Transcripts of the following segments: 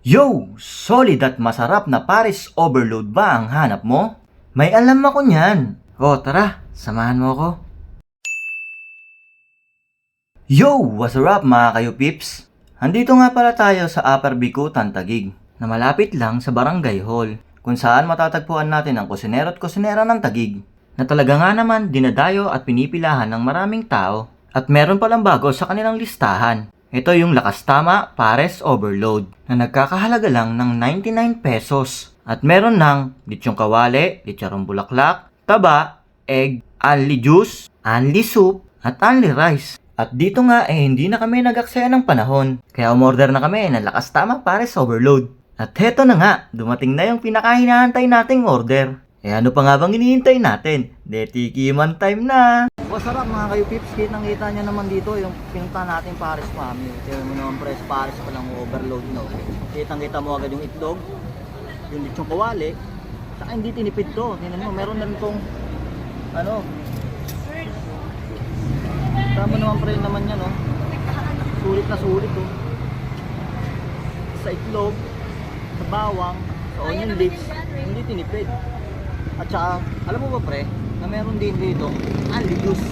Yo! Solid at masarap na Paris overload ba ang hanap mo? May alam ako niyan. O tara, samahan mo ako. Yo! What's up mga kayo pips? Andito nga pala tayo sa Upper Bikutan, Tagig, na malapit lang sa Barangay Hall, kung saan matatagpuan natin ang kusinero at kusinera ng Tagig, na talaga nga naman dinadayo at pinipilahan ng maraming tao. At meron palang bago sa kanilang listahan. Ito yung Lakas Tama Pares Overload na nagkakahalaga lang ng 99 pesos. At meron ng litsong kawali, litsarong bulaklak, taba, egg, anli juice, anli soup, at anli rice. At dito nga eh hindi na kami nagaksaya ng panahon. Kaya umorder na kami ng Lakas Tama Pares Overload. At heto na nga, dumating na yung pinakahinahantay nating order. Eh ano pa nga bang hinihintay natin? Detikiman time na! Up mga kayo pips? Kitang kita nyo naman dito yung pinunta natin Paris Mami. Tingnan mo naman press Paris pa lang overload no. Kitang kita mo agad yung itlog, yung litsong kawali, saka hindi tinipid to. Tingnan mo, meron na rin tong ano, Tama naman pre naman yan oh. Sulit na sulit oh. Sa itlog, sa bawang, sa onion leeks, hindi tinipid. At saka, alam mo ba pre, na meron din dito, juice.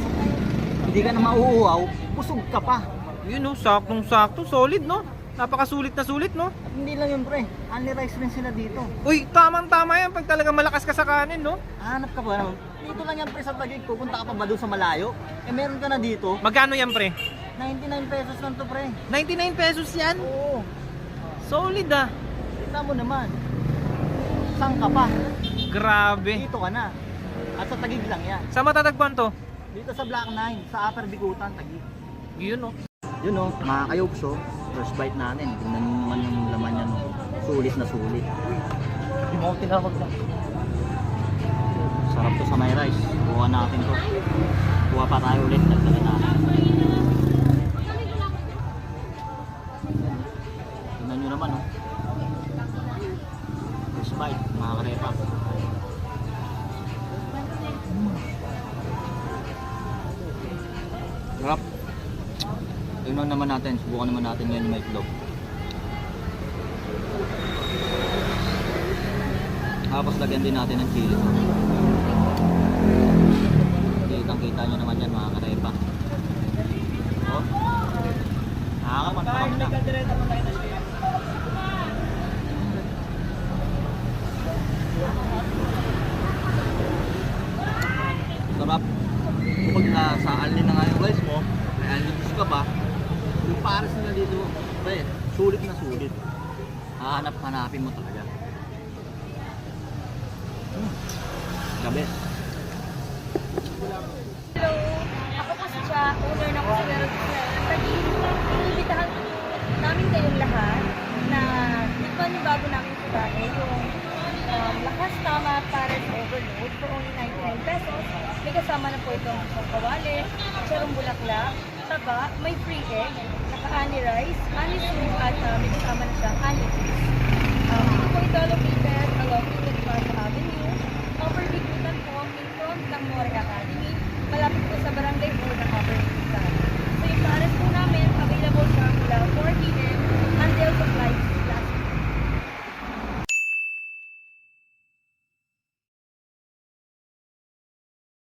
Hindi ka na mauuhaw, busog ka pa. Yun no, saktong sakto, solid no. Napakasulit na sulit no. At hindi lang yun pre, only rice rin sila dito. Uy, tamang tama yan pag talaga malakas ka sa kanin no. Hanap ka ba? Dito lang yan pre sa Taguig, pupunta ka pa ba doon sa malayo? Eh meron ka na dito, Magkano yan pre? 99 pesos lang to pre. 99 pesos yan. Oo, Solid ah. tignan mo naman. Saan ka pa? Grabe. Dito ka na. At sa Tagig lang yan. Sa matatagpuan to? Dito sa Black 9, sa Upper Bigutan, Tagig. Yun no. Yun o, mga kayobso, first bite natin. Tingnan nyo naman yung laman yan. oh. Sulit na sulit. Hindi mo ako tinawag na. Sarap to sa may rice. Kuha natin to. Kuha pa tayo ulit. Nagdagan natin. Tingnan nyo naman oh. First bite, mga karepa. Sarap. Tingnan naman natin, subukan naman natin ngayon yung may itlog. Tapos lagyan din natin ng chili. Kitang kita nyo naman yan mga karepa. Oh. Nakakapantakam na. Sarap. Kapag na sa alin na nga yung rice mo, may alin ka ba, yung pares na dito, pre, sulit na sulit. Hahanap-hanapin mo talaga. Hmm. Gabi. Hello, ako po si Cha, owner ng. Tagig, inibitahan namin kayong lahat na tikman yung bago namin pagkain, yung um, Lakas Tama Parent Overload for only 99 pesos. May kasama na po itong kawali, charong bulaklak, taba, may free egg, naka-ani rice, ani soup, at uh, may kasama na siyang ani cheese.